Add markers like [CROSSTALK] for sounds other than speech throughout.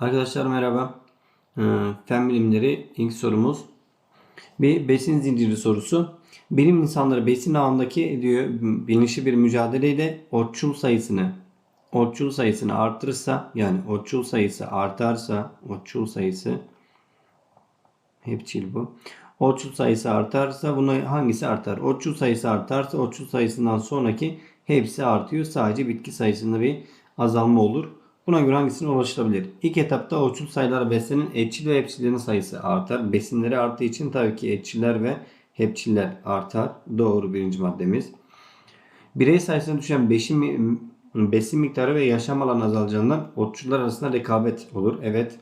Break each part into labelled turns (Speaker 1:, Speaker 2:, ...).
Speaker 1: Arkadaşlar merhaba. Ee, Fen bilimleri ilk sorumuz. Bir besin zinciri sorusu. Bilim insanları besin ağındaki diyor bilinçli bir mücadeleyle otçul sayısını otçul sayısını arttırırsa yani otçul sayısı artarsa otçul sayısı hepçil bu. Otçul sayısı artarsa bunu hangisi artar? Otçul sayısı artarsa otçul sayısından sonraki hepsi artıyor. Sadece bitki sayısında bir azalma olur. Buna göre hangisine ulaşılabilir? İlk etapta otçul sayılar beslenin etçil ve hepçillerin sayısı artar. Besinleri arttığı için tabii ki etçiller ve hepçiller artar. Doğru birinci maddemiz. Birey sayısına düşen besin, besin miktarı ve yaşam alanı azalacağından otçullar arasında rekabet olur. Evet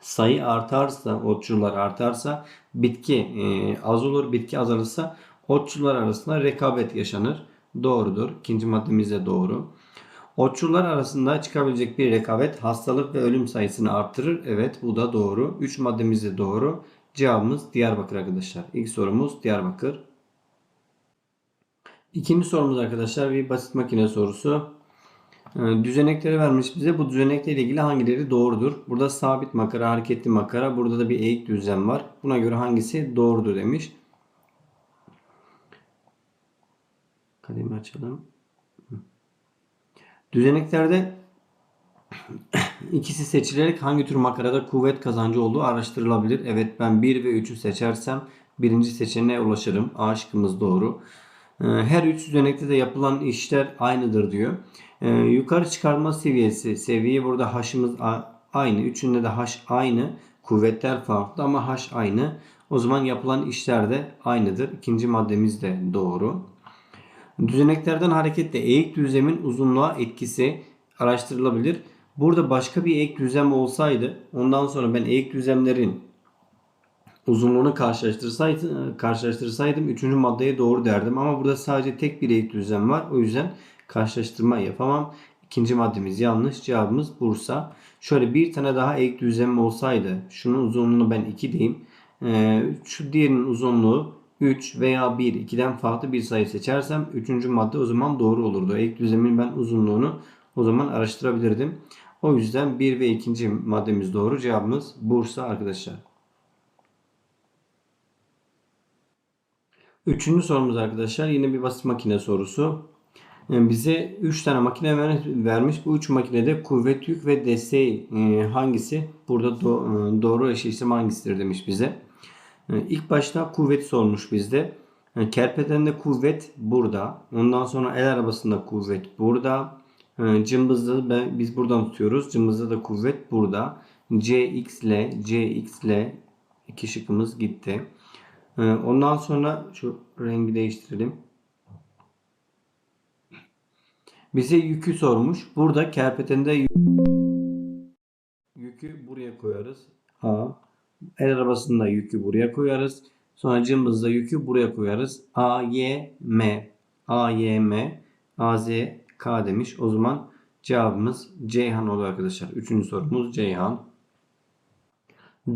Speaker 1: sayı artarsa, otçullar artarsa bitki e, az olur. Bitki azalırsa otçullar arasında rekabet yaşanır. Doğrudur. İkinci maddemiz de doğru. Otçullar arasında çıkabilecek bir rekabet hastalık ve ölüm sayısını arttırır. Evet bu da doğru. 3 maddemiz de doğru. Cevabımız Diyarbakır arkadaşlar. İlk sorumuz Diyarbakır. İkinci sorumuz arkadaşlar bir basit makine sorusu. Ee, Düzenekleri vermiş bize. Bu düzenekle ilgili hangileri doğrudur? Burada sabit makara, hareketli makara. Burada da bir eğik düzlem var. Buna göre hangisi doğrudur demiş. Kalemi açalım. Düzeneklerde ikisi seçilerek hangi tür makarada kuvvet kazancı olduğu araştırılabilir. Evet ben 1 ve 3'ü seçersem birinci seçeneğe ulaşırım. A şıkkımız doğru. Ee, Her üç düzenekte de yapılan işler aynıdır diyor. Ee, Yukarı çıkarma seviyesi, seviye burada H'ımız a- aynı. Üçünde de H aynı. Kuvvetler farklı ama H aynı. O zaman yapılan işler de aynıdır. İkinci maddemiz de doğru. Düzeneklerden hareketle eğik düzlemin uzunluğa etkisi araştırılabilir. Burada başka bir eğik düzlem olsaydı ondan sonra ben eğik düzlemlerin uzunluğunu karşılaştırsaydım, karşılaştırsaydım 3. maddeye doğru derdim. Ama burada sadece tek bir eğik düzlem var. O yüzden karşılaştırma yapamam. İkinci maddemiz yanlış. Cevabımız Bursa. Şöyle bir tane daha eğik düzlem olsaydı şunun uzunluğunu ben 2 diyeyim. Ee, şu diğerinin uzunluğu 3 veya 1 2'den farklı bir sayı seçersem 3. madde o zaman doğru olurdu. Eğik düzlemin ben uzunluğunu o zaman araştırabilirdim. O yüzden 1 ve 2. maddemiz doğru. Cevabımız Bursa arkadaşlar. Üçüncü sorumuz arkadaşlar yine bir basit makine sorusu. Yani bize 3 tane makine ver- vermiş. Bu 3 makinede kuvvet, yük ve desteği e, hangisi? Burada e, doğru eşleştirme hangisidir demiş bize. E, İlk başta kuvvet sormuş bizde. E, Kerpetende kuvvet burada. Ondan sonra el arabasında kuvvet burada. E, Cımbızda ben, biz buradan tutuyoruz. Cımbızda da kuvvet burada. CX ile CX iki şıkkımız gitti. Ondan sonra şu rengi değiştirelim. Bize yükü sormuş. Burada kerpetende yü- yükü buraya koyarız. A. El arabasında yükü buraya koyarız. Sonra cımbızda yükü buraya koyarız. A, Y, M. A, Y, M. A, Z, K demiş. O zaman cevabımız Ceyhan olur arkadaşlar. Üçüncü sorumuz Ceyhan.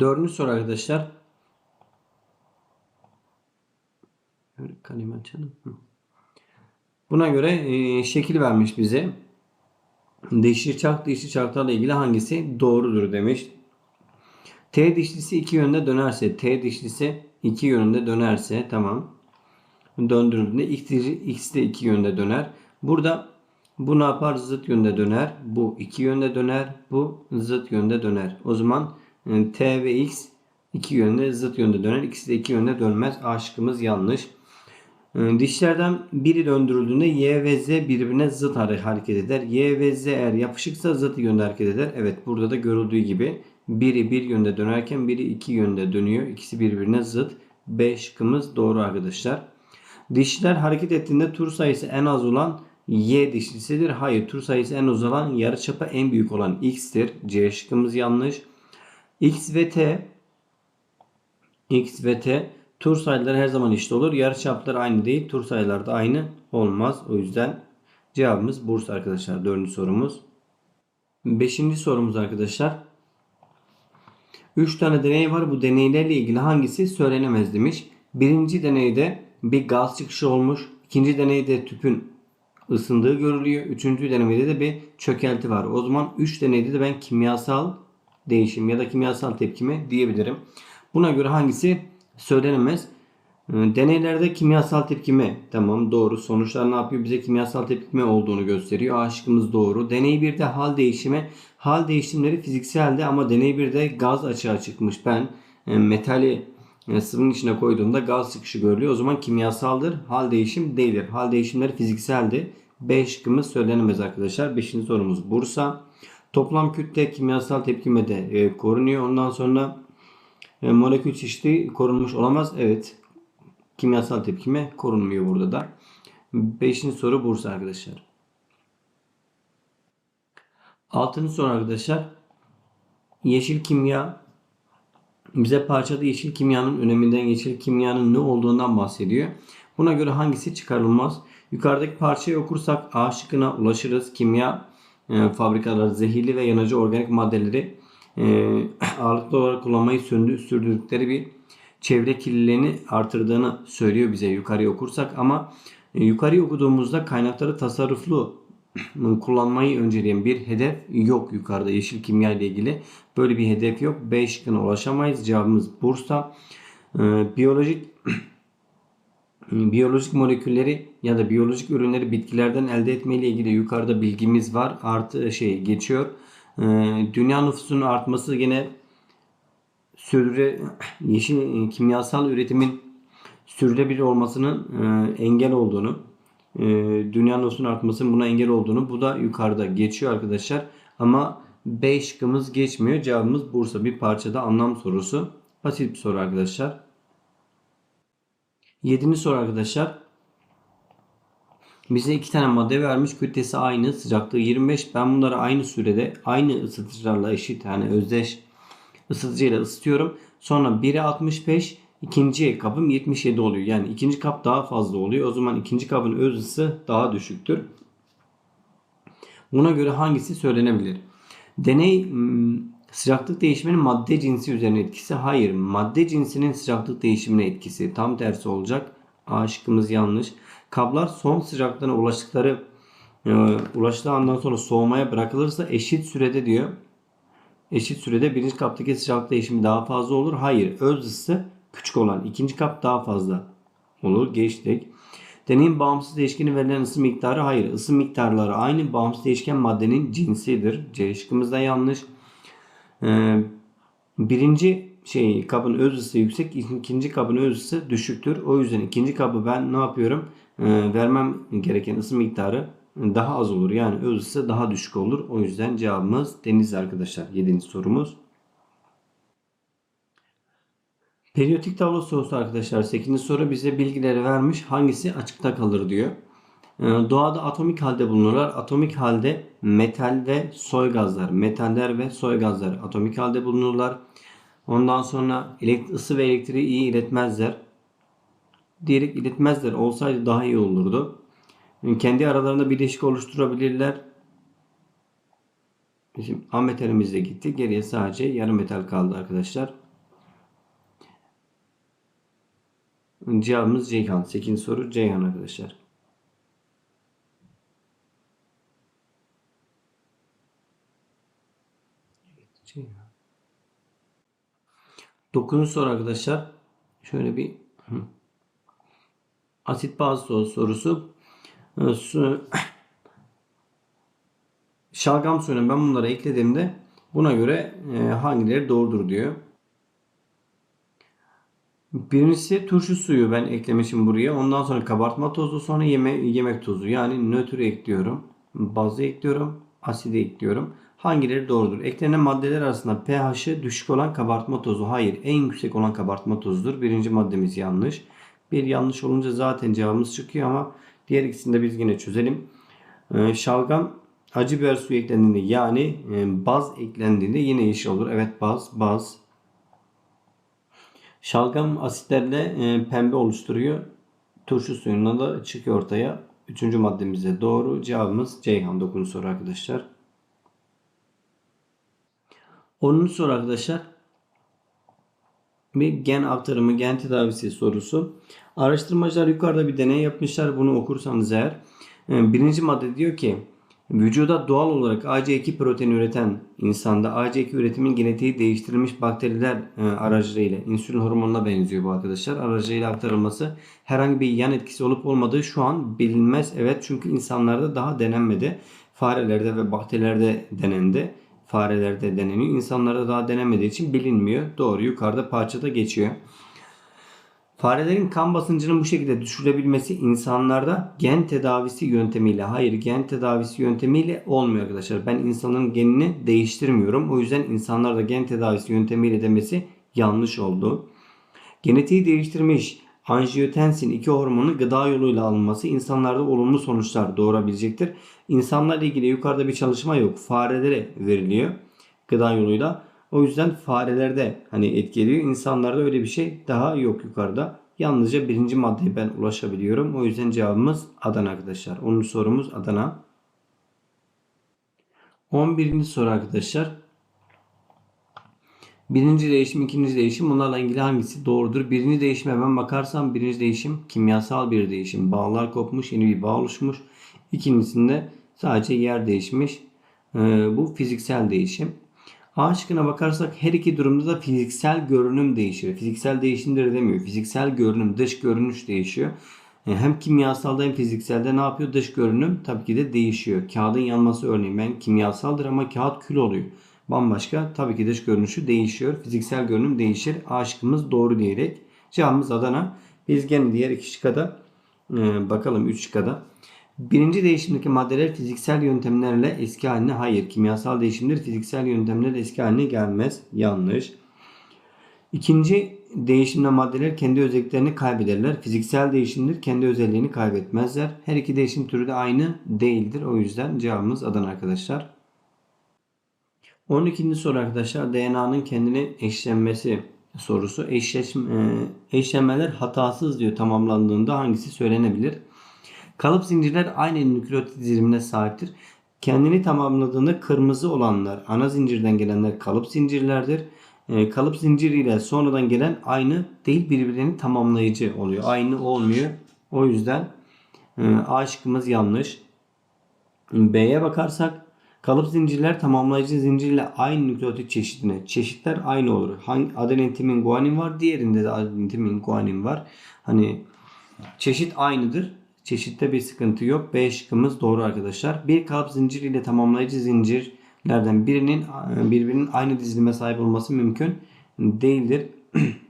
Speaker 1: Dördüncü soru arkadaşlar. Kalemi açalım. Buna göre e, şekil vermiş bize. Dişli çark dişli çarklarla ilgili hangisi doğrudur demiş. T dişlisi iki yönde dönerse, T dişlisi iki yönde dönerse tamam. Döndürüldüğünde x, x de iki yönde döner. Burada bu ne yapar? Zıt yönde döner. Bu iki yönde döner. Bu zıt yönde döner. O zaman e, T ve x iki yönde zıt yönde döner. İkisi de iki yönde dönmez. A şıkkımız yanlış. E, Dişlerden biri döndürüldüğünde Y ve Z birbirine zıt hare- hareket eder. Y ve Z eğer yapışıksa zıt yönde hareket eder. Evet burada da görüldüğü gibi biri bir yönde dönerken biri iki yönde dönüyor. İkisi birbirine zıt. B şıkkımız doğru arkadaşlar. Dişler hareket ettiğinde tur sayısı en az olan Y dişlisidir. Hayır tur sayısı en az olan yarıçapı en büyük olan X'tir. C şıkkımız yanlış. X ve T X ve T tur sayıları her zaman eşit olur. Yarıçaplar aynı değil. Tur sayıları da aynı olmaz. O yüzden cevabımız Bursa arkadaşlar. Dördüncü sorumuz. Beşinci sorumuz arkadaşlar. 3 tane deney var. Bu deneylerle ilgili hangisi söylenemez demiş. Birinci deneyde bir gaz çıkışı olmuş. İkinci deneyde tüpün ısındığı görülüyor. Üçüncü denemede de bir çökelti var. O zaman 3 deneyde de ben kimyasal değişim ya da kimyasal tepkime diyebilirim. Buna göre hangisi söylenemez? Ee, Deneylerde kimyasal tepkime tamam doğru. Sonuçlar ne yapıyor? Bize kimyasal tepkime olduğunu gösteriyor. A şıkkımız doğru. Deney 1'de hal değişimi. Hal değişimleri fizikseldi ama deney 1'de gaz açığa çıkmış. Ben e, metali e, sıvının içine koyduğumda gaz çıkışı görülüyor. O zaman kimyasaldır. Hal değişim değildir. Hal değişimleri fizikseldi. B şıkkımız söylenemez arkadaşlar. Beşinci sorumuz Bursa. Toplam kütle kimyasal tepkimede e, korunuyor. Ondan sonra e, molekül çeşidi korunmuş olamaz. Evet. Kimyasal tepkime korunmuyor burada da. Beşinci soru Bursa arkadaşlar. Altıncı soru arkadaşlar. Yeşil kimya bize parçada yeşil kimyanın öneminden, yeşil kimyanın ne olduğundan bahsediyor. Buna göre hangisi çıkarılmaz? Yukarıdaki parçayı okursak A şıkkına ulaşırız. Kimya e, fabrikaları zehirli ve yanıcı organik maddeleri e, [CLEARS THROAT] ağırlıklı olarak kullanmayı sürdü- sürdürdükleri bir çevre kirliliğini artırdığını söylüyor bize yukarıya okursak ama e, yukarıya okuduğumuzda kaynakları tasarruflu kullanmayı önceleyen bir hedef yok yukarıda yeşil kimya ile ilgili. Böyle bir hedef yok. B şıkkına ulaşamayız. Cevabımız Bursa. Ee, biyolojik [CLEARS THROAT] biyolojik molekülleri ya da biyolojik ürünleri bitkilerden elde etme ile ilgili yukarıda bilgimiz var. Artı şey geçiyor. Ee, dünya nüfusunun artması yine sürdüre [CLEARS THROAT] yeşil kimyasal üretimin sürdürülebilir olmasının e, engel olduğunu, e, dünya nüfusunun artmasının buna engel olduğunu bu da yukarıda geçiyor arkadaşlar. Ama B şıkkımız geçmiyor. Cevabımız Bursa. Bir parçada anlam sorusu. Basit bir soru arkadaşlar. Yedinci soru arkadaşlar. Bize iki tane madde vermiş. Kütlesi aynı. Sıcaklığı 25. Ben bunları aynı sürede aynı ısıtıcılarla eşit yani özdeş ısıtıcıyla ısıtıyorum. Sonra biri 65 ikinci kabım 77 oluyor. Yani ikinci kap daha fazla oluyor. O zaman ikinci kabın öz ısı daha düşüktür. Buna göre hangisi söylenebilir? Deney hmm, sıcaklık değişiminin madde cinsi üzerine etkisi. Hayır. Madde cinsinin sıcaklık değişimine etkisi. Tam tersi olacak. A şıkkımız yanlış. Kablar son sıcaklığına ulaştıkları e, ulaştığı andan sonra soğumaya bırakılırsa eşit sürede diyor. Eşit sürede birinci kaptaki sıcaklık değişimi daha fazla olur. Hayır. Öz ısı küçük olan ikinci kap daha fazla olur. Geçtik. Deneyin bağımsız değişkeni verilen ısı miktarı hayır. Isı miktarları aynı bağımsız değişken maddenin cinsidir. C şıkkımız da yanlış. Ee, birinci şey kabın öz ısı yüksek, ikinci kabın öz ısı düşüktür. O yüzden ikinci kabı ben ne yapıyorum? Ee, vermem gereken ısı miktarı daha az olur. Yani öz ısı daha düşük olur. O yüzden cevabımız deniz arkadaşlar. Yedinci sorumuz. Periyodik tablo sorusu arkadaşlar 8. soru bize bilgileri vermiş. Hangisi açıkta kalır diyor. Ee, Doğada atomik halde bulunurlar. Atomik halde metal ve soy gazlar, metaller ve soy gazlar atomik halde bulunurlar. Ondan sonra ısı ve elektriği iyi iletmezler. Diyerek iletmezler olsaydı daha iyi olurdu. Yani kendi aralarında bileşik oluşturabilirler. Şimdi A de gitti. Geriye sadece yarı metal kaldı arkadaşlar. Cevabımız Ceyhan. 8. soru Ceyhan arkadaşlar. Ceyhan. 9. soru arkadaşlar. Şöyle bir asit baz sor- sorusu. Ee, şalgam suyunu ben bunlara eklediğimde buna göre e, hangileri doğrudur diyor. Birincisi turşu suyu ben eklemişim buraya. Ondan sonra kabartma tozu sonra yeme yemek tozu. Yani nötrü ekliyorum. Bazı ekliyorum. Asidi ekliyorum. Hangileri doğrudur? Eklenen maddeler arasında pH'i düşük olan kabartma tozu. Hayır. En yüksek olan kabartma tozudur. Birinci maddemiz yanlış. Bir yanlış olunca zaten cevabımız çıkıyor ama diğer ikisini de biz yine çözelim. Ee, şalgam acı biber suyu eklendiğinde yani e, baz eklendiğinde yine yeşil olur. Evet baz, baz. Şalgam asitlerle e, pembe oluşturuyor. Turşu suyundan da çıkıyor ortaya. Üçüncü maddemize doğru. Cevabımız Ceyhan 9. soru arkadaşlar. 10. soru arkadaşlar. Bir gen aktarımı, gen tedavisi sorusu. Araştırmacılar yukarıda bir deney yapmışlar. Bunu okursanız eğer. e, Birinci madde diyor ki Vücuda doğal olarak AC2 proteini üreten insanda AC2 üretimin genetiği değiştirilmiş bakteriler e, aracılığıyla insülin hormonuna benziyor bu arkadaşlar. Aracılığıyla aktarılması herhangi bir yan etkisi olup olmadığı şu an bilinmez. Evet çünkü insanlarda daha denenmedi. Farelerde ve bakterilerde denendi. Farelerde deneniyor. İnsanlarda daha denenmediği için bilinmiyor. Doğru yukarıda parçada geçiyor. Farelerin kan basıncının bu şekilde düşürülebilmesi insanlarda gen tedavisi yöntemiyle hayır gen tedavisi yöntemiyle olmuyor arkadaşlar. Ben insanın genini değiştirmiyorum. O yüzden insanlarda gen tedavisi yöntemiyle demesi yanlış oldu. Genetiği değiştirmiş anjiyotensin 2 hormonun gıda yoluyla alınması insanlarda olumlu sonuçlar doğurabilecektir. İnsanlarla ilgili yukarıda bir çalışma yok. Farelere veriliyor gıda yoluyla. O yüzden farelerde hani etki ediyor. İnsanlarda öyle bir şey daha yok yukarıda. Yalnızca birinci maddeye ben ulaşabiliyorum. O yüzden cevabımız Adana arkadaşlar. 10. sorumuz Adana. 11. soru arkadaşlar. Birinci değişim, ikinci değişim bunlarla ilgili hangisi doğrudur? Birinci değişime ben bakarsam birinci değişim kimyasal bir değişim. Bağlar kopmuş, yeni bir bağ oluşmuş. İkincisinde sadece yer değişmiş. Ee, bu fiziksel değişim. A şıkkına bakarsak her iki durumda da fiziksel görünüm değişir. Fiziksel değişimdir demiyor. Fiziksel görünüm, dış görünüş değişiyor. E, Hem kimyasalda hem fizikselde ne yapıyor? Dış görünüm tabii ki de değişiyor. Kağıdın yanması örneğin ben kimyasaldır ama kağıt kül oluyor. Bambaşka tabii ki dış görünüşü değişiyor. Fiziksel görünüm değişir. A şıkkımız doğru diyerek. Cevabımız Adana. Biz gene diğer iki şıkka da e, bakalım 3 şıkka da. Birinci değişimdeki maddeler fiziksel yöntemlerle eski haline hayır. Kimyasal değişimler fiziksel yöntemlerle eski haline gelmez. Yanlış. İkinci değişimde maddeler kendi özelliklerini kaybederler. Fiziksel değişimler kendi özelliğini kaybetmezler. Her iki değişim türü de aynı değildir. O yüzden cevabımız Adana arkadaşlar. 12. soru arkadaşlar DNA'nın kendini eşlenmesi sorusu. Eşleşme, e, eşlenmeler hatasız diyor tamamlandığında hangisi söylenebilir? Kalıp zincirler aynı nükleotit dizilimine sahiptir. Kendini tamamladığında kırmızı olanlar ana zincirden gelenler kalıp zincirlerdir. E, kalıp zinciriyle sonradan gelen aynı değil birbirlerini tamamlayıcı oluyor. Aynı olmuyor. O yüzden e, A şıkkımız yanlış. B'ye bakarsak kalıp zincirler tamamlayıcı zincirle aynı nükleotit çeşidine. Çeşitler aynı olur. Hangi adenin, timin, guanin var. Diğerinde de adenin, timin, guanin var. Hani çeşit aynıdır. Çeşitte bir sıkıntı yok. B şıkkımız doğru arkadaşlar. Bir kalıp zincir ile tamamlayıcı zincirlerden birinin birbirinin aynı dizilime sahip olması mümkün değildir. [CLEARS THROAT]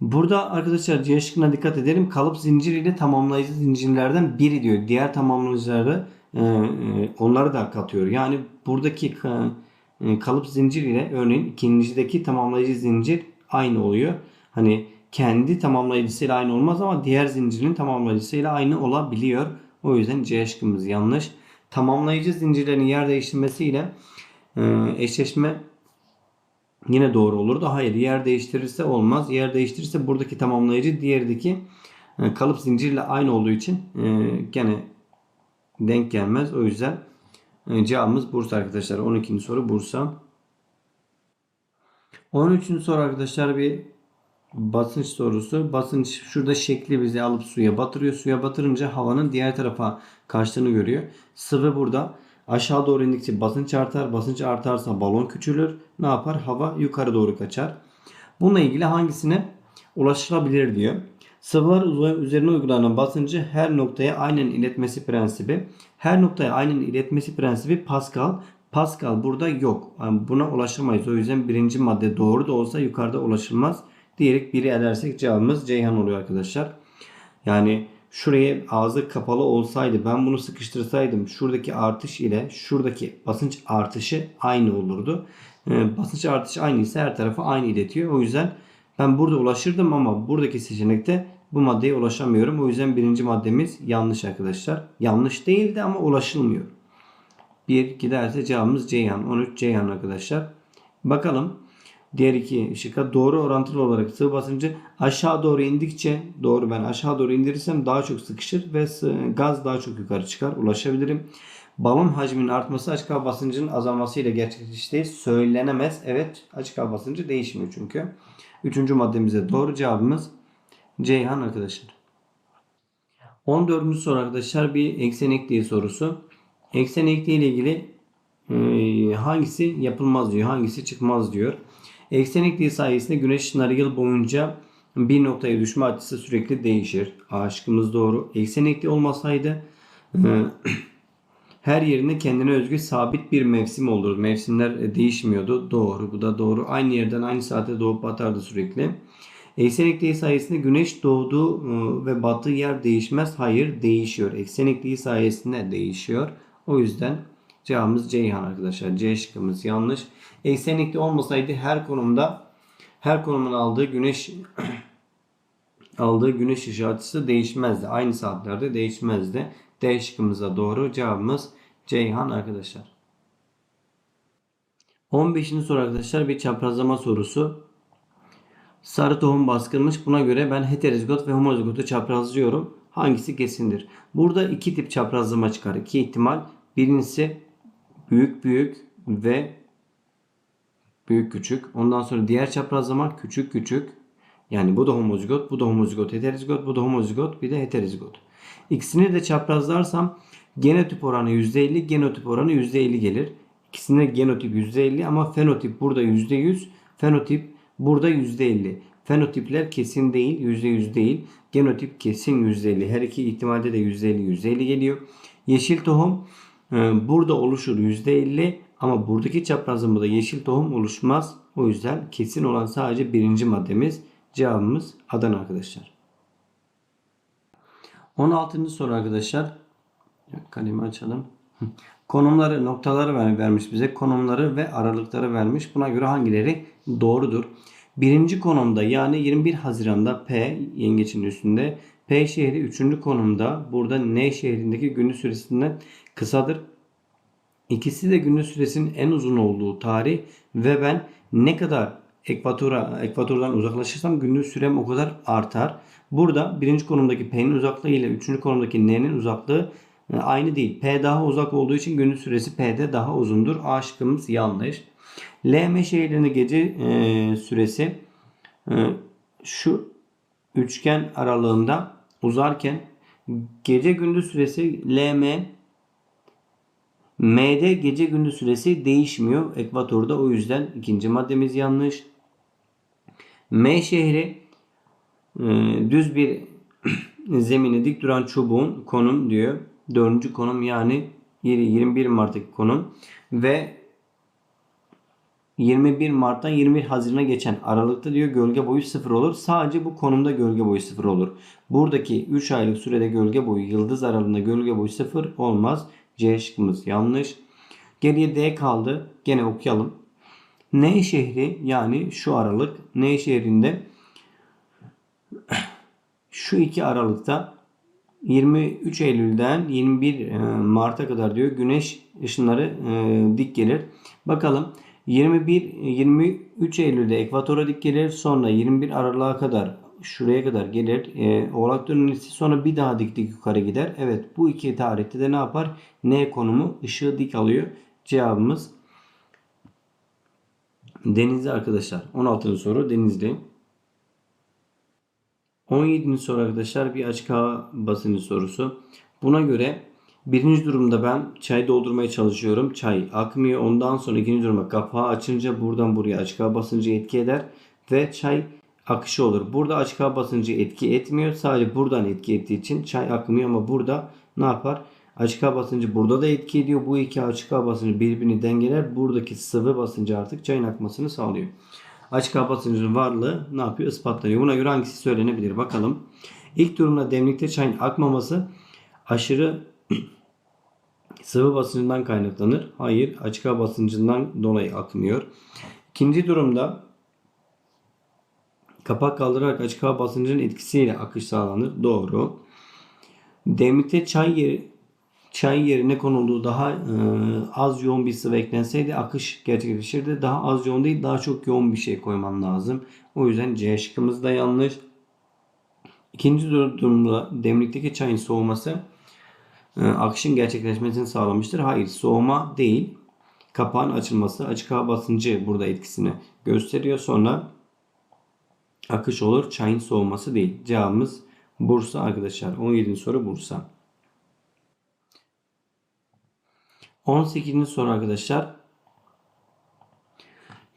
Speaker 1: Burada arkadaşlar C şıkkına dikkat edelim. Kalıp zincir ile tamamlayıcı zincirlerden biri diyor. Diğer tamamlayıcıları e, e, onları da katıyor. Yani buradaki e, kalıp zincir ile örneğin ikincideki tamamlayıcı zincir aynı oluyor. Hani kendi tamamlayıcısıyla aynı olmaz ama diğer zincirin tamamlayıcısıyla aynı olabiliyor. O yüzden C şıkkımız yanlış. Tamamlayıcı zincirlerin yer değiştirmesiyle e, eşleşme yine doğru olurdu. Hayır yer değiştirirse olmaz. Yer değiştirirse buradaki tamamlayıcı diğerdeki e, kalıp zincirle aynı olduğu için e, gene denk gelmez. O yüzden cevabımız Bursa arkadaşlar. 12. soru Bursa. 13. soru arkadaşlar bir basınç sorusu. Basınç şurada şekli bizi alıp suya batırıyor. Suya batırınca havanın diğer tarafa kaçtığını görüyor. Sıvı burada aşağı doğru indikçe basınç artar. Basınç artarsa balon küçülür. Ne yapar? Hava yukarı doğru kaçar. Bununla ilgili hangisine ulaşılabilir diyor. Sıvılar üzerine uygulanan basıncı her noktaya aynen iletmesi prensibi. Her noktaya aynen iletmesi prensibi Pascal. Pascal burada yok. Yani buna ulaşamayız. O yüzden birinci madde doğru da olsa yukarıda ulaşılmaz diyerek biri edersek cevabımız Ceyhan oluyor arkadaşlar. Yani şuraya ağzı kapalı olsaydı ben bunu sıkıştırsaydım şuradaki artış ile şuradaki basınç artışı aynı olurdu. Ee, basınç artışı aynı ise her tarafa aynı iletiyor. O yüzden ben burada ulaşırdım ama buradaki seçenekte bu maddeye ulaşamıyorum. O yüzden birinci maddemiz yanlış arkadaşlar. Yanlış değildi ama ulaşılmıyor. Bir giderse cevabımız Ceyhan. 13 Ceyhan arkadaşlar. Bakalım. Diğer iki şıkka doğru orantılı olarak sıvı basıncı aşağı doğru indikçe doğru ben aşağı doğru indirirsem daha çok sıkışır ve gaz daha çok yukarı çıkar ulaşabilirim. Balon hacminin artması açık hava basıncının azalmasıyla gerçekleştiği söylenemez. Evet açık hava basıncı değişmiyor çünkü. Üçüncü maddemize doğru cevabımız Ceyhan arkadaşlar. 14. soru arkadaşlar bir eksen ekliği sorusu. Eksen ekliği ile ilgili hangisi yapılmaz diyor, hangisi çıkmaz diyor. Eksen ekliği sayesinde güneş ışınları yıl boyunca bir noktaya düşme açısı sürekli değişir. A şıkkımız doğru. Eksen ekliği olmasaydı e, [CLEARS THROAT] her yerinde kendine özgü sabit bir mevsim olurdu. Mevsimler e, değişmiyordu. Doğru. Bu da doğru. Aynı yerden aynı saate doğup batardı sürekli. Eksen ekliği sayesinde güneş doğduğu e, ve battığı yer değişmez. Hayır değişiyor. Eksen ekliği sayesinde değişiyor. O yüzden cevabımız Ceyhan arkadaşlar. C şıkkımız yanlış. Eksen ekliği olmasaydı her konumda her konumun aldığı güneş [CLEARS THROAT] aldığı güneş ışığı açısı değişmezdi. Aynı saatlerde değişmezdi. D şıkkımıza doğru cevabımız Ceyhan arkadaşlar. 15. soru arkadaşlar bir çaprazlama sorusu. Sarı tohum baskılmış. Buna göre ben heterozigot ve homozigotu çaprazlıyorum. Hangisi kesindir? Burada iki tip çaprazlama çıkar. İki ihtimal. Birincisi büyük büyük ve büyük küçük. Ondan sonra diğer çaprazlama küçük küçük. Yani bu da homozigot, bu da homozigot, heterozigot, bu da homozigot, bir de heterozigot. İkisini de çaprazlarsam genotip oranı %50, genotip oranı %50 gelir. İkisinde genotip %50 ama fenotip burada %100, fenotip burada %50. Fenotipler kesin değil, %100 değil. Genotip kesin %50. Her iki ihtimalde de %50, %50 geliyor. Yeşil tohum burada oluşur %50 ama buradaki çaprazlamada yeşil tohum oluşmaz. O yüzden kesin olan sadece birinci maddemiz. Cevabımız Adana arkadaşlar. 16. soru arkadaşlar. Kalemi açalım. Konumları, noktaları ver- vermiş bize. Konumları ve aralıkları vermiş. Buna göre hangileri doğrudur? Birinci konumda yani 21 Haziran'da P yengeçin üstünde. P şehri 3. konumda. Burada N şehrindeki günlük süresinden kısadır. İkisi de günlük süresinin en uzun olduğu tarih ve ben ne kadar ekvatora, ekvatordan uzaklaşırsam günlük sürem o kadar artar. Burada birinci konumdaki P'nin uzaklığı ile üçüncü konumdaki N'nin uzaklığı e, aynı değil. P daha uzak olduğu için günlük süresi P'de daha uzundur. A şıkkımız yanlış. LM şehirlerinin gece e, süresi e, şu üçgen aralığında uzarken gece gündüz süresi LM M'de gece gündüz süresi değişmiyor ekvatorda. O yüzden ikinci maddemiz yanlış. M şehri e, düz bir [CLEARS THROAT] zemine dik duran çubuğun konum diyor. Dördüncü konum yani 21 Mart'taki konum ve 21 Mart'tan 21 Haziran'a geçen aralıkta diyor gölge boyu sıfır olur. Sadece bu konumda gölge boyu sıfır olur. Buradaki 3 aylık sürede gölge boyu yıldız aralığında gölge boyu sıfır olmaz. C şıkkımız yanlış. Geriye D kaldı. Gene okuyalım. N şehri yani şu aralık N şehrinde [CLEARS THROAT] şu iki aralıkta 23 Eylül'den 21 e, Mart'a kadar diyor güneş ışınları e, dik gelir. Bakalım 21 23 Eylül'de ekvatora dik gelir. Sonra 21 Aralık'a kadar şuraya kadar gelir. E, Oğlak dönümlüsü sonra bir daha dik dik yukarı gider. Evet bu iki tarihte de ne yapar? N konumu ışığı dik alıyor. Cevabımız Denizli arkadaşlar. 16. soru Denizli. 17. soru arkadaşlar bir açık hava basıncı sorusu. Buna göre birinci durumda ben çay doldurmaya çalışıyorum. Çay akmıyor. Ondan sonra ikinci durumda kapağı açınca buradan buraya açık hava basıncı etki eder. Ve çay akışı olur. Burada açık hava basıncı etki etmiyor. Sadece buradan etki ettiği için çay akmıyor ama burada ne yapar? Açık hava basıncı burada da etki ediyor. Bu iki açık hava basıncı birbirini dengeler. Buradaki sıvı basıncı artık çayın akmasını sağlıyor. Açık hava basıncının varlığı ne yapıyor? Ispatlanıyor. Buna göre hangisi söylenebilir? Bakalım. İlk durumda demlikte çayın akmaması aşırı sıvı basıncından kaynaklanır. Hayır. Açık hava basıncından dolayı akmıyor. İkinci durumda kapak kaldırarak açık hava basıncının etkisiyle akış sağlanır. Doğru. Demlikte çay yeri çay yerine konulduğu daha e, az yoğun bir sıvı eklenseydi akış gerçekleşirdi. Daha az yoğun değil daha çok yoğun bir şey koyman lazım. O yüzden C şıkkımız da yanlış. İkinci durumda demlikteki çayın soğuması akışın gerçekleşmesini sağlamıştır. Hayır soğuma değil. Kapağın açılması açık hava basıncı burada etkisini gösteriyor. Sonra akış olur. Çayın soğuması değil. Cevabımız Bursa arkadaşlar. 17. soru Bursa. 18. soru arkadaşlar.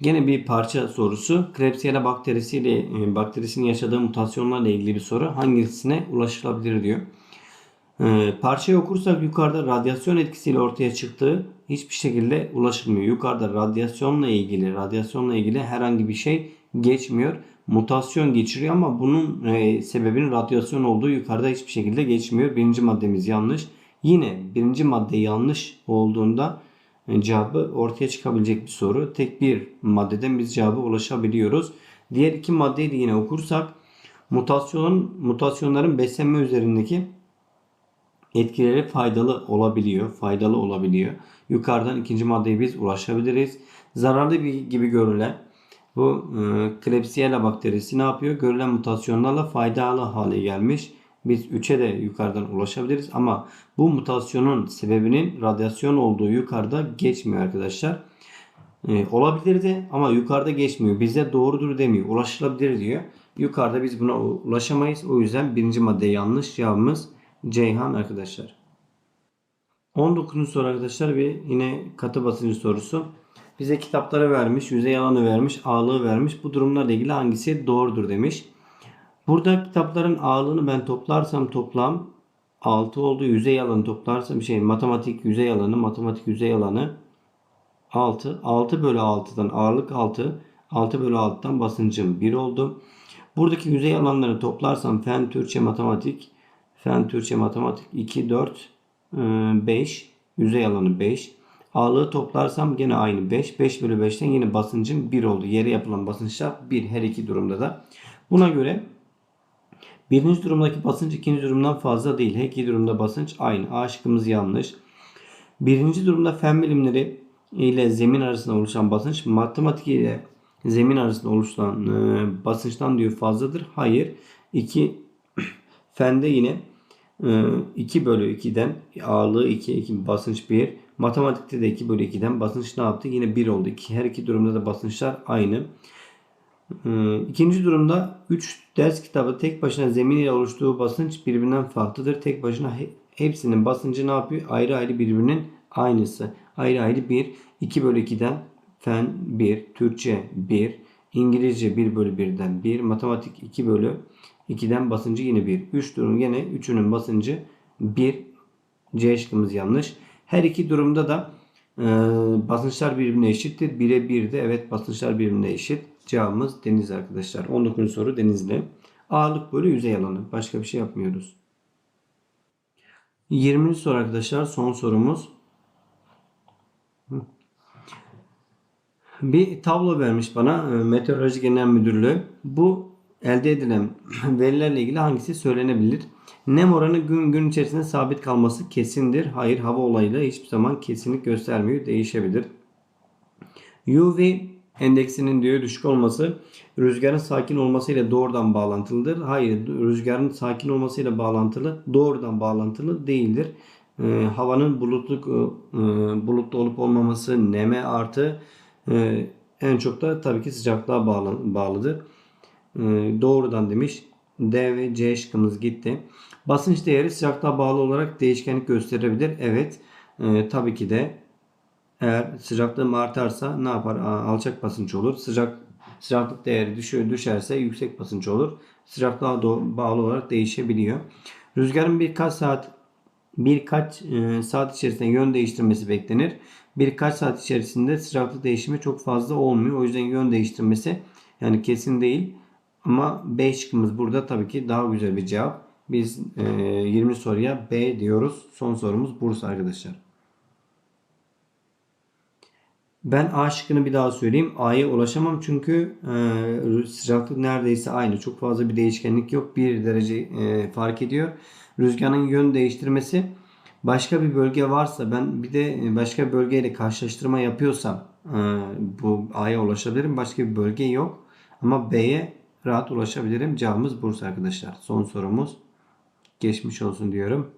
Speaker 1: Gene bir parça sorusu. Klebsiella bakterisiyle e, bakterisinin yaşadığı mutasyonlarla ilgili bir soru. Hangisine ulaşılabilir diyor. Ee, parçayı okursak yukarıda radyasyon etkisiyle ortaya çıktığı hiçbir şekilde ulaşılmıyor. Yukarıda radyasyonla ilgili, radyasyonla ilgili herhangi bir şey geçmiyor. Mutasyon geçiriyor ama bunun e, sebebinin radyasyon olduğu yukarıda hiçbir şekilde geçmiyor. Birinci maddemiz yanlış. Yine birinci madde yanlış olduğunda e, cevabı ortaya çıkabilecek bir soru. Tek bir maddeden biz cevaba ulaşabiliyoruz. Diğer iki maddeyi de yine okursak mutasyonun mutasyonların beslenme üzerindeki etkileri faydalı olabiliyor. Faydalı olabiliyor. Yukarıdan ikinci maddeye biz ulaşabiliriz. Zararlı gibi görülen bu e, Klebsiella bakterisi ne yapıyor? Görülen mutasyonlarla faydalı hale gelmiş. Biz 3'e de yukarıdan ulaşabiliriz ama bu mutasyonun sebebinin radyasyon olduğu yukarıda geçmiyor arkadaşlar. E, olabilirdi ama yukarıda geçmiyor. Bize doğrudur demiyor. Ulaşılabilir diyor. Yukarıda biz buna ulaşamayız. O yüzden birinci madde yanlış. Cevabımız Ceyhan arkadaşlar. 19. soru arkadaşlar bir yine katı basıncı sorusu. Bize kitapları vermiş, yüzey alanı vermiş, ağırlığı vermiş. Bu durumlarla ilgili hangisi doğrudur demiş. Burada kitapların ağırlığını ben toplarsam toplam 6 oldu. Yüzey alanı toplarsam şey matematik yüzey alanı, matematik yüzey alanı 6. 6 bölü 6'dan ağırlık 6. 6 bölü 6'dan basıncım 1 oldu. Buradaki yüzey alanları toplarsam fen, Türkçe, matematik, fen, Türkçe, matematik 2, 4, 5. Yüzey alanı 5. Ağırlığı toplarsam gene aynı 5. 5 bölü 5'ten yine basıncım 1 oldu. Yere yapılan basınçlar 1 her iki durumda da. Buna göre birinci durumdaki basınç ikinci durumdan fazla değil. Her iki durumda basınç aynı. A şıkkımız yanlış. Birinci durumda fen bilimleri ile zemin arasında oluşan basınç matematik ile zemin arasında oluşan e, basınçtan diyor fazladır. Hayır. 2 [CLEARS THROAT] fende yine 2 e, bölü 2'den ağırlığı 2, 2 basınç 1. Matematikte de 2 bölü 2'den basınç ne yaptı? Yine 1 oldu. Her iki durumda da basınçlar aynı. E, ikinci durumda 3 ders kitabı tek başına zemin ile oluştuğu basınç birbirinden farklıdır. Tek başına hepsinin basıncı ne yapıyor? Ayrı ayrı birbirinin aynısı. Ayrı ayrı 1. 2 bölü 2'den fen 1, Türkçe 1, İngilizce 1 bölü 1'den 1, matematik 2 bölü 2'den basıncı yine 1. 3 durum yine 3'ünün basıncı 1. C şıkkımız yanlış. Her iki durumda da e, basınçlar birbirine eşittir. 1'e 1'de evet basınçlar birbirine eşit. Cevabımız deniz arkadaşlar. 19. soru denizli. Ağırlık bölü yüzey alanı. Başka bir şey yapmıyoruz. 20. soru arkadaşlar son sorumuz. Bir tablo vermiş bana e, Meteoroloji Genel Müdürlüğü. Bu elde edilen [CLEARS THROAT] verilerle ilgili hangisi söylenebilir? Nem oranı gün gün içerisinde sabit kalması kesindir. Hayır hava olayıyla hiçbir zaman kesinlik göstermiyor. Değişebilir. UV endeksinin diyor düşük olması rüzgarın sakin olmasıyla doğrudan bağlantılıdır. Hayır rüzgarın sakin olmasıyla bağlantılı doğrudan bağlantılı değildir. E, havanın bulutluk e, bulutlu olup olmaması neme artı e, en çok da tabii ki sıcaklığa bağlı, bağlıdır. E, doğrudan demiş. D ve C şıkkımız gitti. Basınç değeri sıcaklığa bağlı olarak değişkenlik gösterebilir. Evet. E, tabii ki de eğer sıcaklığım artarsa ne yapar? Alçak basınç olur. Sıcak sıcaklık değeri düşüyor, düşerse yüksek basınç olur. Sıcaklığa bağlı olarak değişebiliyor. Rüzgarın birkaç saat birkaç e, saat içerisinde yön değiştirmesi beklenir. Birkaç saat içerisinde sıcaklık değişimi çok fazla olmuyor. O yüzden yön değiştirmesi yani kesin değil. Ama B şıkkımız burada tabii ki daha güzel bir cevap. Biz e, 20 soruya B diyoruz. Son sorumuz Bursa arkadaşlar. Ben A şıkkını bir daha söyleyeyim. A'ya ulaşamam çünkü e, sıcaklık neredeyse aynı. Çok fazla bir değişkenlik yok. 1 derece e, fark ediyor. Rüzgarın yön değiştirmesi başka bir bölge varsa ben bir de başka bir bölgeyle karşılaştırma yapıyorsam e, bu A'ya ulaşabilirim. Başka bir bölge yok. Ama B'ye rahat ulaşabilirim. Cevabımız Bursa arkadaşlar. Son sorumuz. Geçmiş olsun diyorum.